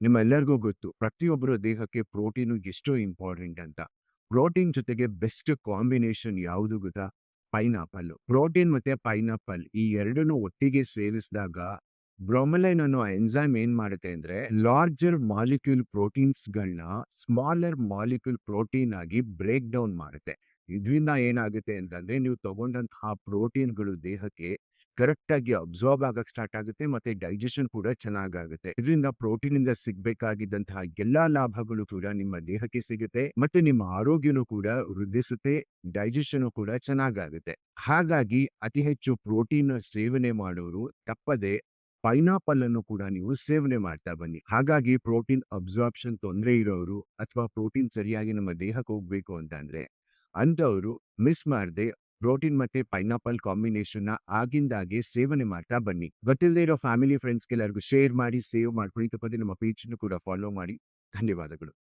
ನಿಮ್ಮೆಲ್ಲರಿಗೂ ಗೊತ್ತು, ಪ್ರತಿಯೊಬ್ಬರ ದೇಹಕ್ಕೆ ಪ್ರೋಟೀನು ಎಷ್ಟು ಇಂಪಾರ್ಟೆಂಟ್ ಅಂತ. ಪ್ರೋಟೀನ್ ಜೊತೆಗೆ ಬೆಸ್ಟ್ ಕಾಂಬಿನೇಷನ್ ಯಾವುದು ಗೊತ್ತಾ? ಪೈನಾಪಲ್ ಪ್ರೋಟೀನ್ ಮತ್ತೆ ಪೈನಾಪಲ್ ಈ ಎರಡನ್ನು ಒಟ್ಟಿಗೆ ಸೇವಿಸಿದಾಗ ಬ್ರೊಮಲೈನ್ ಅನ್ನೋ ಎಂಜೈಮ್ ಏನ್ ಮಾಡುತ್ತೆ ಅಂದ್ರೆ ಲಾರ್ಜರ್ ಮಾಲಿಕ್ಯೂಲ್ ಪ್ರೋಟೀನ್ಸ್ ಗಳನ್ನ ಸ್ಮಾಲರ್ ಮಾಲಿಕ್ಯೂಲ್ ಪ್ರೋಟೀನ್ ಆಗಿ ಬ್ರೇಕ್ ಡೌನ್ ಮಾಡುತ್ತೆ. ಇದರಿಂದ ಏನಾಗುತ್ತೆ ಅಂತಂದ್ರೆ, ನೀವು ತೊಗೊಂಡಂತಹ ಪ್ರೋಟೀನ್ಗಳು ದೇಹಕ್ಕೆ ಕರೆಕ್ಟಾಗಿ ಅಬ್ಸಾರ್ಬ್ ಆಗಕ್ಕೆ ಸ್ಟಾರ್ಟ್ ಆಗುತ್ತೆ ಮತ್ತೆ ಡೈಜೆಷನ್ ಕೂಡ ಚೆನ್ನಾಗಾಗುತ್ತೆ. ಇದರಿಂದ ಪ್ರೋಟೀನಿಂದ ಸಿಗಬೇಕಾಗಿದ್ದಂತಹ ಎಲ್ಲ ಲಾಭಗಳು ಕೂಡ ನಿಮ್ಮ ದೇಹಕ್ಕೆ ಸಿಗುತ್ತೆ ಮತ್ತೆ ನಿಮ್ಮ ಆರೋಗ್ಯನೂ ಕೂಡ ವೃದ್ಧಿಸುತ್ತೆ, ಡೈಜೆಷನ್ ಕೂಡ ಚೆನ್ನಾಗಾಗುತ್ತೆ. ಹಾಗಾಗಿ ಅತಿ ಹೆಚ್ಚು ಪ್ರೋಟೀನ್ ಸೇವನೆ ಮಾಡೋರು ತಪ್ಪದೆ ಪೈನಾಪಲ್ ಅನ್ನು ಕೂಡ ನೀವು ಸೇವನೆ ಮಾಡ್ತಾ ಬನ್ನಿ. ಹಾಗಾಗಿ ಪ್ರೋಟೀನ್ ಅಬ್ಸಾರ್ಪ್ಷನ್ ತೊಂದರೆ ಇರೋರು ಅಥವಾ ಪ್ರೋಟೀನ್ ಸರಿಯಾಗಿ ನಮ್ಮ ದೇಹಕ್ಕೆ ಹೋಗ್ಬೇಕು ಅಂತ ಅಂದ್ರೆ ಅಂಥವ್ರು ಮಿಸ್ ಮಾಡದೆ ಪ್ರೋಟೀನ್ ಮತ್ತೆ ಪೈನಾಪಲ್ ಕಾಂಬಿನೇಷನ್ನ ಆಗಿಂದಾಗೆ ಸೇವನೆ ಮಾಡ್ತಾ ಬನ್ನಿ. ಗೊತ್ತಿಲ್ಲದೆ ಇರೋ ಫ್ಯಾಮಿಲಿ ಫ್ರೆಂಡ್ಸ್ಗೆಲ್ಲರಿಗೂ ಶೇರ್ ಮಾಡಿ, ಸೇವ್ ಮಾಡ್ಕೊಳ್ಳಿ. ತಪ್ಪದೆ ನಮ್ಮ ಪೇಜ್ ಕೂಡ ಫಾಲೋ ಮಾಡಿ. ಧನ್ಯವಾದಗಳು.